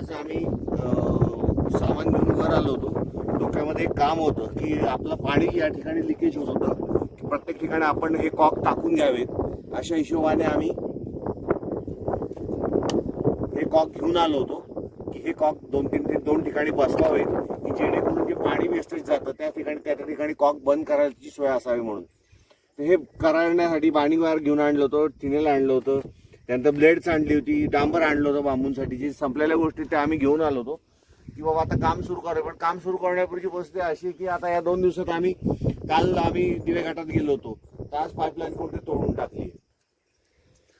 आज आम्ही सामान घेऊन वर आलो होतो. डोक्यामध्ये एक काम होतं की आपलं पाणी या ठिकाणी लिकेज होत होतं. की प्रत्येक ठिकाणी आपण हे कॉक टाकून घ्यावेत. अशा हिशोबाने आम्ही हे कॉक घेऊन आलो होतो की हे कॉक दोन तीन ते दोन ठिकाणी बसवावे की जेणेकरून जे पाणी वेस्टेज जातं त्या ठिकाणी त्या ठिकाणी कॉक बंद करायची सोय असावी म्हणून. हे करण्यासाठी पाणी घेऊन आणलं होतं टिनेल आणलं होतं. त्यानंतर ब्लेड्स आणली होती डांबर आणलं होतं बांबूंसाठी जे संपलेल्या गोष्टी त्या आम्ही घेऊन आलो होतो. की बाबा आता काम सुरू करूया पण काम सुरू करण्यापूर्वी परिस्थिती अशी की आता या दोन दिवसात आम्ही काल आम्ही दिवेघाटात गेलो होतो. तर आज पाईपलाईन कोणती तोडून टाकली आहे.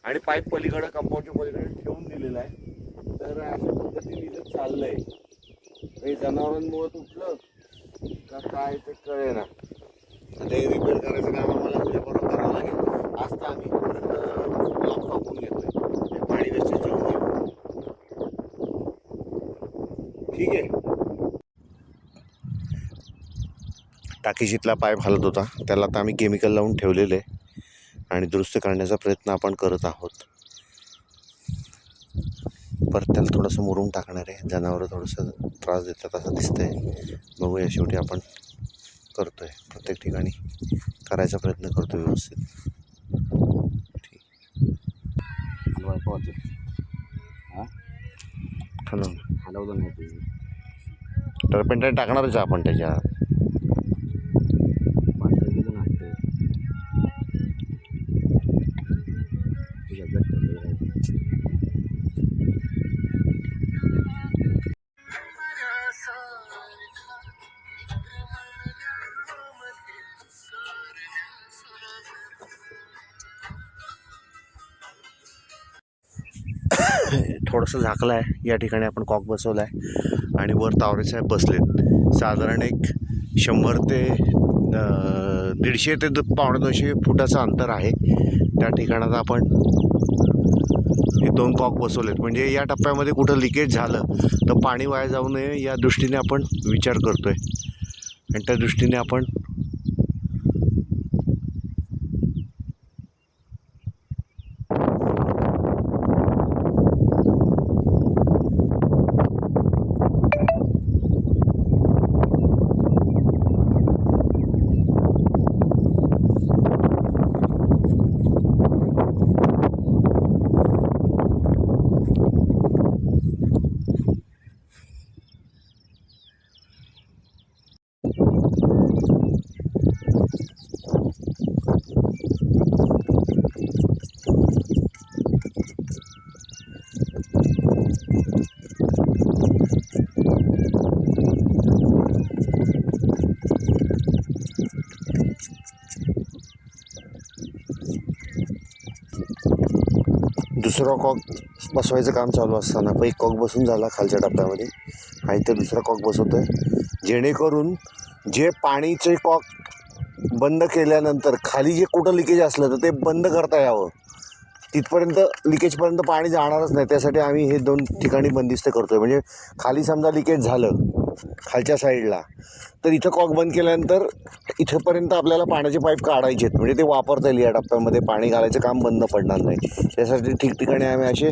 आणि पाईप पलीकडे कंपाऊंडच्या पलीकडे ठेवून दिलेला आहे. तर अशा पद्धतीने इथं चाललंय. हे जनावरांमुळे तुटलं. का काय ते कळे ना ते रिपेअर करायचं काम आम्हाला उद्या करावं लागेल. आज तर आम्ही ब्लॉक टाकून घेतोय हे पाणी वेस्टेज जेवून घेऊ ठीक आहे. टाकीशीतला पाईप हलत होता. त्याला आता आम्ही केमिकल लावून ठेवलेलं आहे. आणि दुरुस्त करण्याचा प्रयत्न आपण करत आहोत. परत त्याला थोडंसं मुरून टाकणार आहे. जनावरं थोडंसं त्रास देतात असं दिसतंय. बघूया शेवटी आपण करतो आहे प्रत्येक ठिकाणी करायचा प्रयत्न करतो व्यवस्थित. ठीक. हां हॅलो. हलवलं नाही ते टर्पेंटाईन टाकणारच आहे आपण त्याच्यात. थोडंसं झाकलं आहे. या ठिकाणी आपण कॉक बसवला आहे. आणि वर तावरेसाहेब बसलेत. साधारण एक शंभर ते दीडशे ते दो- पावणे दोनशे फुटाचं अंतर आहे. त्या ठिकाणात आपण हे दोन कॉक बसवलेत. म्हणजे या टप्प्यामध्ये कुठं लिकेज झालं तर पाणी वाया जाऊ नये या दृष्टीने आपण विचार करतो आहे आणि त्या दृष्टीने आपण दुसरा कॉक बसवायचं काम चालू असताना पण एक कॉक बसून झाला खालच्या डब्यामध्ये आणि तर दुसरा कॉक बसवतो आहे जेणेकरून जे पाणीचे कॉक बंद केल्यानंतर खाली जे कुठं लिकेज असलं तर ते बंद करता यावं. तिथपर्यंत लिकेजपर्यंत पाणी जाणारच नाही. त्यासाठी आम्ही हे दोन ठिकाणी बंदिस्त करतो आहे म्हणजे खाली समजा लिकेज झालं खालच्या साईडला. तर इथं कॉक बंद केल्यानंतर इथंपर्यंत आपल्याला पाण्याचे पाईप काढायचे आहेत. म्हणजे ते वापरता येईल या टप्प्यामध्ये. पाणी घालायचं काम बंद पडणार नाही. त्यासाठी ठिकठिकाणी आम्ही असे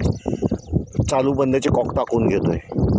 चालू बंदचे कॉक टाकून घेतो आहे